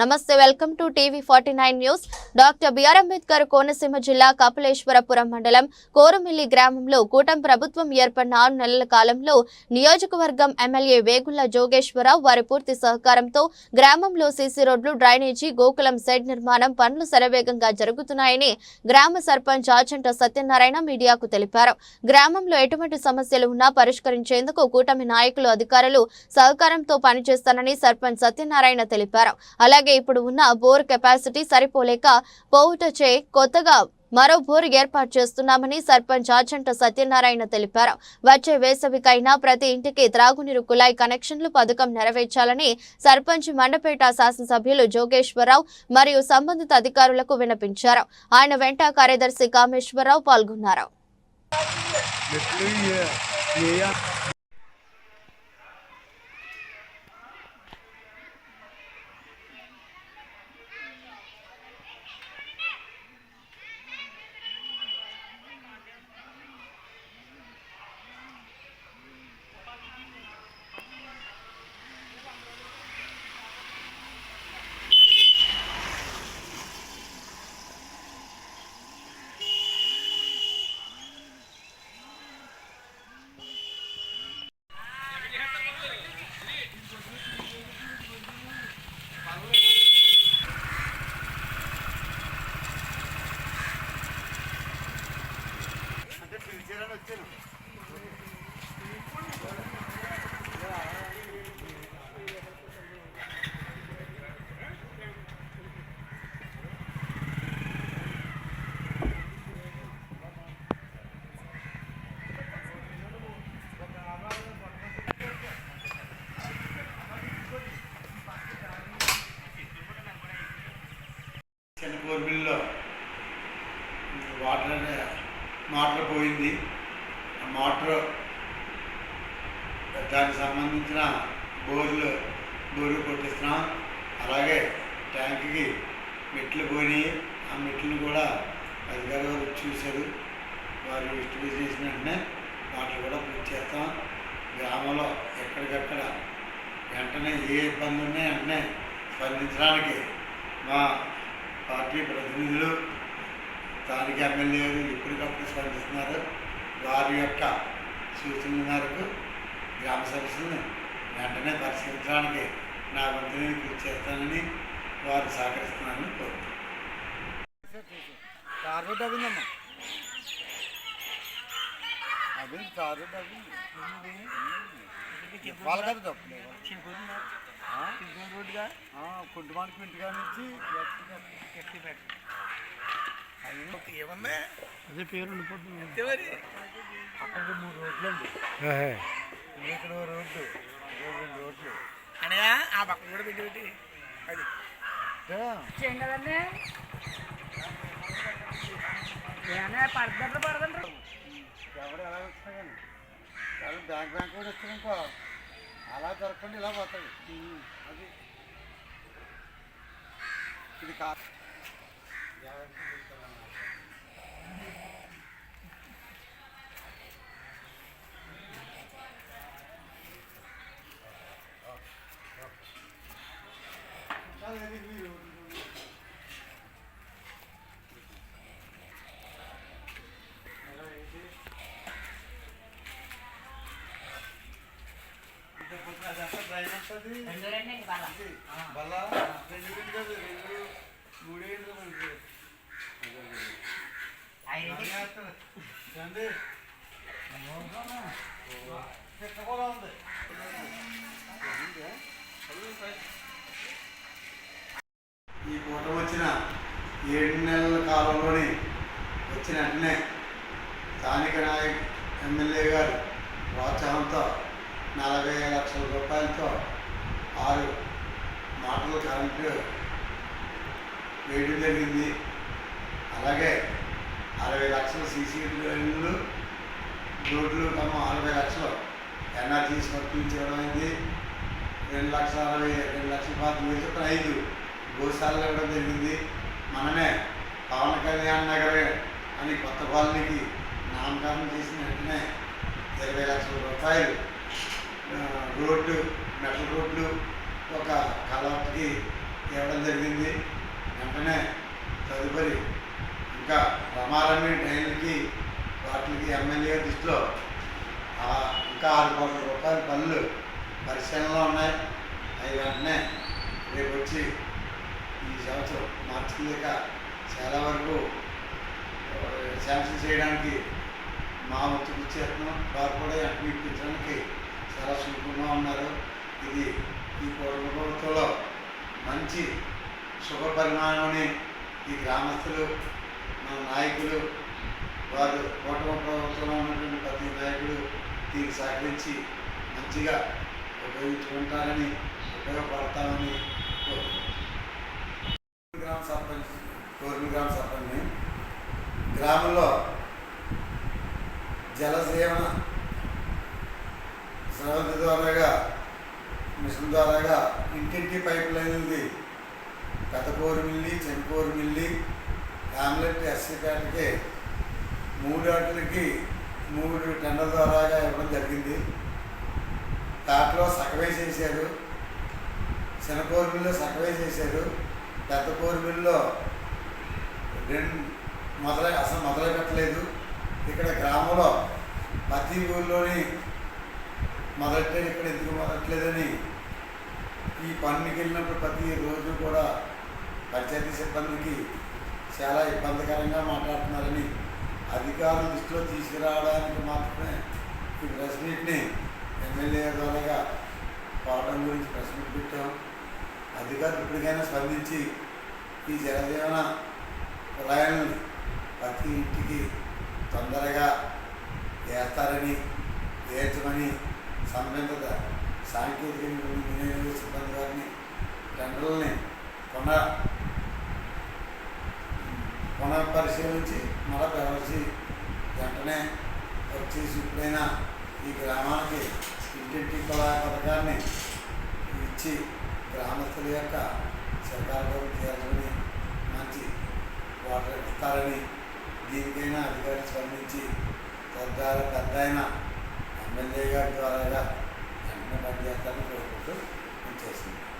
నమస్తే welcome to TV forty nine news. Doctor BR Ambedkar Konaseema జిల్లా కపిలేశ్వరపురం మండలం కోరమిల్లి గ్రామంలో కూటం ప్రభుత్వం ఏర్పడిన ఆరు నెలల కాలంలో నియోజకవర్గం ఎమ్మెల్యే వేగుళ్ళ జోగేశ్వరరావు వారి పూర్తి సహకారంతో గ్రామంలో సీసీ రోడ్లు డ్రైనేజీ గోకులం సెడ్ నిర్మాణం పనులు శరవేగంగా జరుగుతున్నాయని గ్రామ సర్పంచ్ ఆచంట సత్యనారాయణ మీడియాకు తెలిపారు. గ్రామంలో ఎటువంటి సమస్యలు ఉన్నా పరిష్కరించేందుకు కూటమి నాయకులు అధికారులు సహకారంతో పనిచేస్తానని సర్పంచ్ సత్యనారాయణ తెలిపారు. అలాగే ఇప్పుడు ఉన్న బోర్ కెపాసిటీ సరిపోలేక పోవుటచే కొత్తగా మరో బోర్ ఏర్పాటు చేస్తున్నామని సర్పంచ్ ఆచంట సత్యనారాయణ తెలిపారు. వచ్చే వేసవికైనా ప్రతి ఇంటికి త్రాగునీరు కులాయి కనెక్షన్లు పథకం నెరవేర్చాలని సర్పంచ్ మండపేట శాసనసభ్యులు జోగేశ్వరరావు మరియు సంబంధిత అధికారులకు విన్నపించారు. ఆయన వెంట కార్యదర్శి కామేశ్వరరావు పాల్గొన్నారు. చిన్న వాటర్ అనే మోటార్ పోయింది. ఆ మోటార్ దానికి సంబంధించిన బోర్లు బోరు కొట్టిస్తున్నాం. అలాగే ట్యాంక్కి మెట్లు పోయినాయి. ఆ మెట్లను కూడా అధికారి వారు చూశారు. వారు డిస్ట్రిబ్యూట్ చేసిన వెంటనే వాటిని కూడా పూర్తి చేస్తాం. గ్రామంలో ఎక్కడికక్కడ వెంటనే ఏ ఇబ్బంది ఉన్నా వెంటనే స్పందించడానికి మా పార్టీ ప్రతినిధులు స్థానిక ఎమ్మెల్యేలు ఎప్పటికప్పుడు స్పందిస్తున్నారు. వారి యొక్క సూచనల మేరకు గ్రామ సమస్యలను వెంటనే పరిష్కరించడానికి నా వంతుని కృషి చేస్తానని వారు సహకరిస్తున్నారని కోరుతున్నాను. అవి అవింది వాళ్ళ కదా రోడ్డుగా? కుంటుమానికి ఇంటిగా నుంచి ఏమన్నా అదే పేరు అంతే మరి. అక్కడ మూడు రోడ్లు అండి. ఇక్కడ రోడ్డు రెండు రోడ్లు. అనగా ఆ పక్కన కూడా పెట్టి పెట్టి అది. అంటే ఎవరు ఎలా వచ్చినా కానీ ఎవరు బ్యాంక్ బ్యాంక్ కూడా ఇస్తారనుకో అలా దొరకండి ఇలా పోతాయి అది ఇది కా అదంతా బల్ల రెండు రెండు కాదు రెండు మనకి ఉంది ఈ పూట వచ్చిన ఏడు నెలల కాలంలోని వచ్చిన వెంటనే స్థానిక నాయక్ ఎమ్మెల్యే గారు ప్రోత్సాహంతో నలభై లక్షల రూపాయలతో ఆరు మాటలు కరెంటు వేయడం జరిగింది. అలాగే అరవై లక్షల సీసీ లైన్లు రోడ్లు తమ అరవై లక్షలు ఎన్ఆర్జీ పంపించడం అయింది. రెండు లక్షల అరవై రెండు లక్షల పాతిక వేలు ఐదు గోశాలలో ఇవ్వడం జరిగింది. మనమే పవన్ కళ్యాణ్ నగర్ అని కొత్త కాలనీకి నామకరణం చేసిన వెంటనే ఇరవై లక్షల రూపాయలు రోడ్డు మెటల్ రోడ్లు ఒక కలవటికి ఇవ్వడం జరిగింది. వెంటనే తదుపరి ఇంకా రమారమి ట్రైన్లకి వాటికి ఎమ్మెల్యే దృష్టిలో ఇంకా ఆరు కోట్ల రూపాయల పనులు పరిశీలనలో ఉన్నాయి. అవి వెంటనే రేపు వచ్చి ఈ సంవత్సరం మార్చి లేక చాలా వరకు శాంక్షన్ చేయడానికి మా వచ్చి ఇచ్చేస్తున్నాం వారు కూడా వెంటనే ఇప్పించడానికి చాలా సులభంగా ఉన్నారు. ఇది ఈ కోట్ల ప్రభుత్వంలో మంచి శుభ పరిణామని ఈ గ్రామస్తులు మన నాయకులు వారు కూటమి ప్రభుత్వంలో ఉన్నటువంటి ప్రతి నాయకుడు దీనికి సహకరించి మంచిగా ఉపయోగించుకుంటారని ఉపయోగపడతామని కోరుకుంటున్నాను. గ్రామ సర్పంచ్ కోరిమి గ్రామ సర్పంచ్ని గ్రామంలో జలసేవన స్రవంతి ద్వారాగా మిషన్ ద్వారాగా ఇంటింటి పైప్ లైన్ది పెద్దకోరు మిల్లి చెంకోరు మిల్లి ఆమ్లెట్ ఎస్సీపేటకి మూడు వాటికి మూడు టెండర్ ద్వారాగా ఇవ్వడం జరిగింది. దాంట్లో సగవే చేశారు చిన్నకోరు మిల్లు సగవే చేశారు పెద్ద కోరు మిల్లులో రెండు మొదలై అసలు మొదలు పెట్టలేదు ఇక్కడ గ్రామంలో ప్రతి ఊళ్ళోని మొదలెట్టే ఇక్కడ ఎందుకు మొదలట్లేదని ఈ పనికి వెళ్ళినప్పుడు ప్రతి రోజు కూడా పంచాయతీ సిబ్బందికి చాలా ఇబ్బందికరంగా మాట్లాడుతున్నారని అధికారుల దృష్టిలో తీసుకురావడానికి మాత్రమే ఈ ప్రెస్ మీట్ని ఎమ్మెల్యే ద్వారాగా పోవడం గురించి ప్రెస్ మీట్ పెట్టాం. అధికారులు ఇప్పటికైనా స్పందించి ఈ జలజీవన కుళాయిలను ప్రతి ఇంటికి తొందరగా వేస్తారని వేర్చమని సంబంధిత సాంకేతిక ఇంజనీరింగ్ సిబ్బంది గారిని టెండర్లని పునః పునః పరిశీలించి మళ్ళా ప్రవర్తి వెంటనే వచ్చేసి ఇప్పుడైనా ఈ గ్రామానికి ఇంటింటి కళా పథకాన్ని ఇచ్చి గ్రామస్తుల యొక్క సరకారు చేయాలని మంచి వాటర్ ఇస్తారని దీనికైనా అధికారులు స్పందించి పెద్ద పెద్ద అయిన ఎమ్మెల్యే గారి ద్వారాగా ameliyatları da oldu. İntesinde.